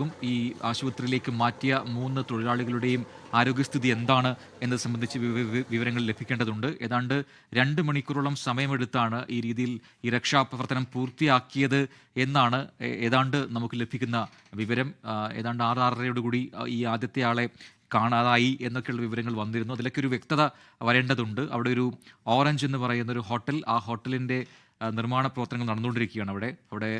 ും ഈ ആശുപത്രിയിലേക്ക് മാറ്റിയ മൂന്ന് തൊഴിലാളികളുടെയും ആരോഗ്യസ്ഥിതി എന്താണ് എന്നത് സംബന്ധിച്ച് വിവ- വിവ- വിവരങ്ങൾ ലഭിക്കേണ്ടതുണ്ട്. ഏതാണ്ട് രണ്ട് മണിക്കൂറോളം സമയമെടുത്താണ് ഈ രീതിയിൽ ഈ രക്ഷാപ്രവർത്തനം പൂർത്തിയാക്കിയത് എന്നാണ് ഏതാണ്ട് നമുക്ക് ലഭിക്കുന്ന വിവരം. ഏതാണ്ട് ആറ് കൂടി ഈ ആദ്യത്തെ ആളെ കാണാതായി എന്നൊക്കെയുള്ള വിവരങ്ങൾ വന്നിരുന്നു. അതിലൊക്കെ ഒരു വ്യക്തത വരേണ്ടതുണ്ട്. അവിടെ ഒരു ഓറഞ്ച് എന്ന് പറയുന്ന ഒരു ഹോട്ടൽ ആ ഹോട്ടലിന്റെ നിർമ്മാണ പ്രവർത്തനങ്ങൾ നടന്നുകൊണ്ടിരിക്കുകയാണ് അവിടെ. അവിടെ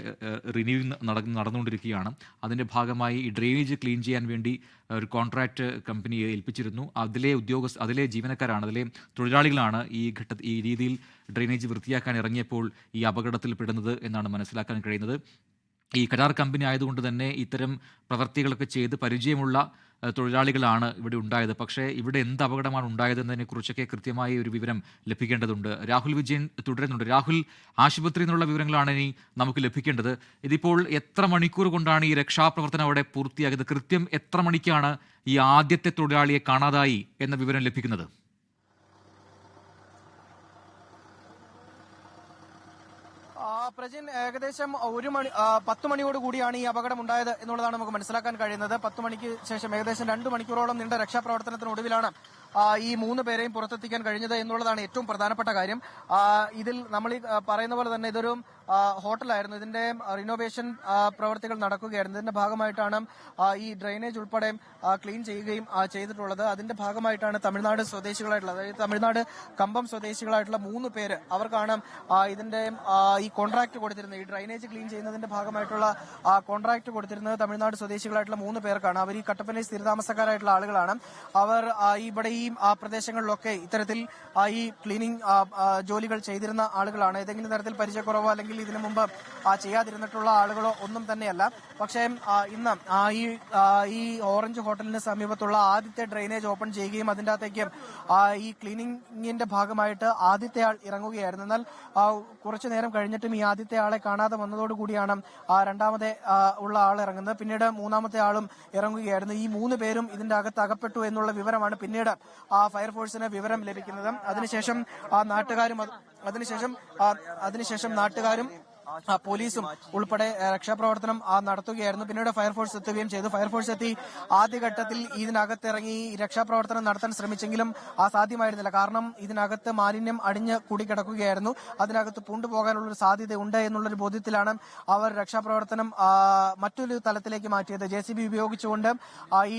റിന്യൂവിങ് നടന്നുകൊണ്ടിരിക്കുകയാണ്. അതിന്റെ ഭാഗമായി ഈ ഡ്രെയിനേജ് ക്ലീൻ ചെയ്യാൻ വേണ്ടി ഒരു കോൺട്രാക്ട് കമ്പനി ഏൽപ്പിച്ചിരുന്നു. അതിലെ ഉദ്യോഗസ്ഥ അതിലെ ജീവനക്കാരാണ് അതിലെ തൊഴിലാളികളാണ് ഈ ഘട്ട ഈ രീതിയിൽ ഡ്രെയിനേജ് വൃത്തിയാക്കാൻ ഇറങ്ങിയപ്പോൾ ഈ അപകടത്തിൽ പെടുന്നത് എന്നാണ് മനസ്സിലാക്കാൻ കഴിയുന്നത്. ഈ കരാർ കമ്പനി ആയതുകൊണ്ട് തന്നെ ഇത്തരം പ്രവർത്തികളൊക്കെ ചെയ്ത് പരിചയമുള്ള തൊഴിലാളികളാണ് ഇവിടെ ഉണ്ടായത്. പക്ഷേ ഇവിടെ എന്ത് അപകടമാണ് ഉണ്ടായതെന്നതിനെ കുറിച്ചൊക്കെ കൃത്യമായ ഒരു വിവരം ലഭിക്കേണ്ടതുണ്ട്. രാഹുൽ വിജയൻ തുടരുന്നുണ്ട്. രാഹുൽ ആശുപത്രിയിൽ നിന്നുള്ള വിവരങ്ങളാണ് ഇനി നമുക്ക് ലഭിക്കേണ്ടത്. ഇതിപ്പോൾ എത്ര മണിക്കൂർ കൊണ്ടാണ് ഈ രക്ഷാപ്രവർത്തനം അവിടെ പൂർത്തിയാക്കിയത് കൃത്യം എത്ര മണിക്കാണ് ഈ ആദ്യത്തെ തൊഴിലാളിയെ കാണാതായി എന്ന വിവരം ലഭിക്കുന്നത് ആ, പ്രജിൻ ഏകദേശം ഒരു മണി പത്ത് മണിയോട് കൂടിയാണ് ഈ അപകടം ഉണ്ടായത് എന്നുള്ളതാണ് നമുക്ക് മനസ്സിലാക്കാൻ കഴിയുന്നത്. പത്ത് മണിക്ക് ശേഷം ഏകദേശം രണ്ട് മണിക്കൂറോളം നീണ്ട രക്ഷാപ്രവർത്തനത്തിനൊടുവിലാണ് ഈ മൂന്ന് പേരെയും പുറത്തെത്തിക്കാൻ കഴിഞ്ഞത് എന്നുള്ളതാണ് ഏറ്റവും പ്രധാനപ്പെട്ട കാര്യം. ഇതിൽ നമ്മൾ ഈ പറയുന്ന പോലെ തന്നെ ഇതൊരു ഹോട്ടലായിരുന്നു. ഇതിന്റെ റിനോവേഷൻ പ്രവർത്തികൾ നടക്കുകയായിരുന്നു. ഇതിന്റെ ഭാഗമായിട്ടാണ് ഈ ഡ്രെയിനേജ് ഉൾപ്പെടെ ക്ലീൻ ചെയ്യുകയും ചെയ്തിട്ടുള്ളത്. അതിന്റെ ഭാഗമായിട്ടാണ് തമിഴ്നാട് സ്വദേശികളായിട്ടുള്ള അതായത് തമിഴ്നാട് കമ്പം സ്വദേശികളായിട്ടുള്ള മൂന്ന് പേര് അവർക്കാണ് ഇതിന്റെ ഈ കോൺട്രാക്ട് കൊടുത്തിരുന്നത്. ഈ ഡ്രൈനേജ് ക്ലീൻ ചെയ്യുന്നതിന്റെ ഭാഗമായിട്ടുള്ള കോൺട്രാക്ട് കൊടുത്തിരുന്നത് തമിഴ്നാട് സ്വദേശികളായിട്ടുള്ള മൂന്ന് പേർക്കാണ്. അവർ ഈ കട്ടപ്പനയിൽ സ്ഥിരതാമസക്കാരായിട്ടുള്ള ആളുകളാണ്. അവർ ഇവിടെ ഈ പ്രദേശങ്ങളിലൊക്കെ ഇത്തരത്തിൽ ഈ ക്ലീനിങ് ജോലികൾ ചെയ്തിരുന്ന ആളുകളാണ്. ഏതെങ്കിലും തരത്തിൽ പരിചയക്കുറവോ അല്ലെങ്കിൽ ഇതിനു മുമ്പ് ചെയ്യാതിരുന്നിട്ടുള്ള ആളുകളോ ഒന്നും തന്നെയല്ല. പക്ഷേ ഇന്ന് ഈ ഈ ഓറഞ്ച് ഹോട്ടലിന് സമീപത്തുള്ള ആദ്യത്തെ ഡ്രെയിനേജ് ഓപ്പൺ ചെയ്യുകയും അതിന്റെ അകത്തേക്ക് ഈ ക്ലീനിങ്ങിന്റെ ഭാഗമായിട്ട് ആദ്യത്തെ ആൾ ഇറങ്ങുകയായിരുന്നു. എന്നാൽ കുറച്ചു നേരം കഴിഞ്ഞിട്ടും ഈ ആദ്യത്തെ ആളെ കാണാതെ വന്നതോടുകൂടിയാണ് രണ്ടാമത്തെ ഉള്ള ആൾ ഇറങ്ങുന്നത്. പിന്നീട് മൂന്നാമത്തെ ആളും ഇറങ്ങുകയായിരുന്നു. ഈ മൂന്ന് പേരും ഇതിന്റെ അകത്ത് അകപ്പെട്ടു എന്നുള്ള വിവരമാണ് പിന്നീട് ആ ഫയർഫോഴ്സിന് വിവരം ലഭിക്കുന്നത്. അതിനുശേഷം ആ നാട്ടുകാരും അതിനുശേഷം അതിനുശേഷം നാട്ടുകാരും പോലീസും ഉൾപ്പെടെ രക്ഷാപ്രവർത്തനം നടത്തുകയായിരുന്നു. പിന്നീട് ഫയർഫോഴ്സ് എത്തുകയും ചെയ്തു. ഫയർഫോഴ്സ് എത്തി. ആദ്യഘട്ടത്തിൽ ഇതിനകത്തിറങ്ങി രക്ഷാപ്രവർത്തനം നടത്താൻ ശ്രമിച്ചെങ്കിലും ആ സാധ്യമായിരുന്നില്ല. കാരണം ഇതിനകത്ത് മാലിന്യം അടിഞ്ഞ് കൂടിക്കിടക്കുകയായിരുന്നു അതിനകത്ത് പൂണ്ടുപോകാനുള്ള ഒരു സാധ്യത ഉണ്ട് എന്നുള്ളൊരു ബോധ്യത്തിലാണ് അവർ രക്ഷാപ്രവർത്തനം മറ്റൊരു തലത്തിലേക്ക് മാറ്റിയത്. ജെ സി ബി ഉപയോഗിച്ചുകൊണ്ട് ഈ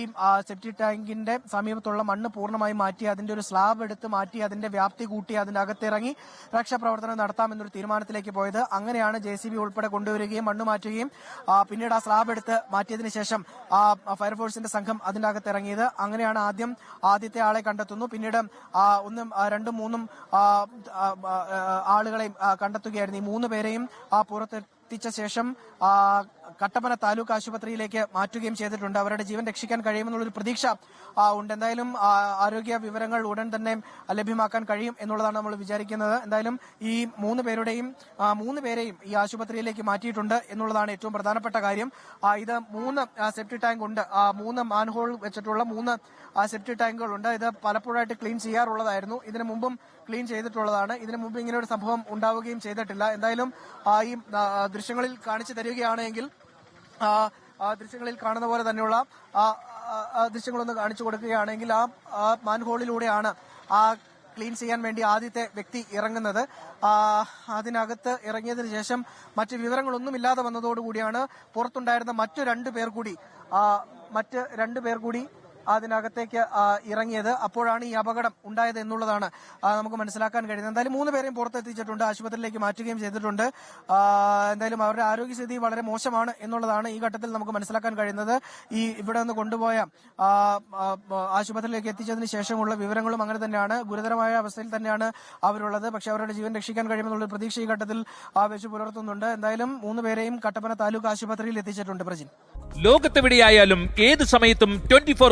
സെപ്റ്റി ടാങ്കിന്റെ സമീപത്തുള്ള മണ്ണ് പൂർണമായി മാറ്റി അതിന്റെ ഒരു സ്ലാബ് എടുത്ത് മാറ്റി അതിന്റെ വ്യാപ്തി കൂട്ടി അതിനകത്തിറങ്ങി രക്ഷാപ്രവർത്തനം നടത്താമെന്നൊരു തീരുമാനത്തിലേക്ക് പോയത്. അങ്ങനെയാണ് ജെ സി ബി ഉൾപ്പെടെ കൊണ്ടുവരികയും മണ്ണ് മാറ്റുകയും പിന്നീട് ആ സ്ലാബ് എടുത്ത് മാറ്റിയതിനു ശേഷം ഫയർഫോഴ്സിന്റെ സംഘം അതിന്റെ അകത്ത് ഇറങ്ങിയത്. അങ്ങനെയാണ് ആദ്യം ആദ്യത്തെ ആളെ കണ്ടെത്തുന്നു. പിന്നീട് ഒന്നും രണ്ടും മൂന്നും ആളുകളെയും കണ്ടെത്തുകയായിരുന്നു. ഈ മൂന്ന് പേരെയും പുറത്തെത്തിച്ച ശേഷം കട്ടപ്പന താലൂക്ക് ആശുപത്രിയിലേക്ക് മാറ്റുകയും ചെയ്തിട്ടുണ്ട്. അവരുടെ ജീവൻ രക്ഷിക്കാൻ കഴിയുമെന്നുള്ളൊരു പ്രതീക്ഷ ഉണ്ട്. എന്തായാലും ആരോഗ്യ വിവരങ്ങൾ ഉടൻ തന്നെ ലഭ്യമാക്കാൻ കഴിയും എന്നുള്ളതാണ് നമ്മൾ വിചാരിക്കുന്നത്. എന്തായാലും ഈ മൂന്ന് പേരുടെയും മൂന്ന് പേരെയും ഈ ആശുപത്രിയിലേക്ക് മാറ്റിയിട്ടുണ്ട് എന്നുള്ളതാണ് ഏറ്റവും പ്രധാനപ്പെട്ട കാര്യം. ഇത് മൂന്ന് സെപ്റ്റി ടാങ്ക് ഉണ്ട്. മൂന്ന് മാൻഹോൾ വെച്ചിട്ടുള്ള മൂന്ന് സെപ്റ്റി ടാങ്കുകൾ ഉണ്ട്. ഇത് പലപ്പോഴായിട്ട് ക്ലീൻ ചെയ്യാറുള്ളതായിരുന്നു. ഇതിനു മുമ്പും ക്ലീൻ ചെയ്തിട്ടുള്ളതാണ്. ഇതിനു മുമ്പ് ഇങ്ങനെ ഒരു സംഭവം ഉണ്ടാവുകയും ചെയ്തിട്ടില്ല. എന്തായാലും ഈ ദൃശ്യങ്ങളിൽ കാണിച്ചു തരികയാണെങ്കിൽ ദൃശ്യങ്ങളിൽ കാണുന്ന പോലെ തന്നെയുള്ള ദൃശ്യങ്ങളൊന്ന് കാണിച്ചു കൊടുക്കുകയാണെങ്കിൽ ആ മാൻഹോളിലൂടെയാണ് ആ ക്ലീൻ ചെയ്യാൻ വേണ്ടി ആദ്യത്തെ വ്യക്തി ഇറങ്ങുന്നത്. അതിനകത്ത് ഇറങ്ങിയതിനു ശേഷം മറ്റ് വിവരങ്ങളൊന്നും ഇല്ലാതെ വന്നതോടുകൂടിയാണ് പുറത്തുണ്ടായിരുന്ന മറ്റു രണ്ടു പേർ കൂടി മറ്റ് രണ്ടു പേർ കൂടി അതിനകത്തേക്ക് ഇറങ്ങിയത്. അപ്പോഴാണ് ഈ അപകടം ഉണ്ടായത് എന്നുള്ളതാണ് നമുക്ക് മനസ്സിലാക്കാൻ കഴിയുന്നത്. എന്തായാലും മൂന്ന് പേരെയും പുറത്തെത്തിച്ചിട്ടുണ്ട് ആശുപത്രിയിലേക്ക് മാറ്റുകയും ചെയ്തിട്ടുണ്ട്. എന്തായാലും അവരുടെ ആരോഗ്യസ്ഥിതി വളരെ മോശമാണ് എന്നുള്ളതാണ് ഈ ഘട്ടത്തിൽ നമുക്ക് മനസ്സിലാക്കാൻ കഴിയുന്നത്. ഈ ഇവിടെ നിന്ന് കൊണ്ടുപോയ ആശുപത്രിയിലേക്ക് എത്തിച്ചതിന് ശേഷമുള്ള വിവരങ്ങളും അങ്ങനെ തന്നെയാണ്. ഗുരുതരമായ അവസ്ഥയിൽ തന്നെയാണ് അവരുള്ളത്. പക്ഷേ അവരുടെ ജീവൻ രക്ഷിക്കാൻ കഴിയുമെന്നുള്ള പ്രതീക്ഷ ഈ ഘട്ടത്തിൽ വെച്ച് പുലർത്തുന്നുണ്ട്. എന്തായാലും മൂന്ന് പേരെയും കട്ടപ്പന താലൂക്ക് ആശുപത്രിയിൽ എത്തിച്ചിട്ടുണ്ട് പ്രജിൻ. ലോകത്തെവിടെയായാലും ഏത് സമയത്തും ട്വന്റി ഫോർ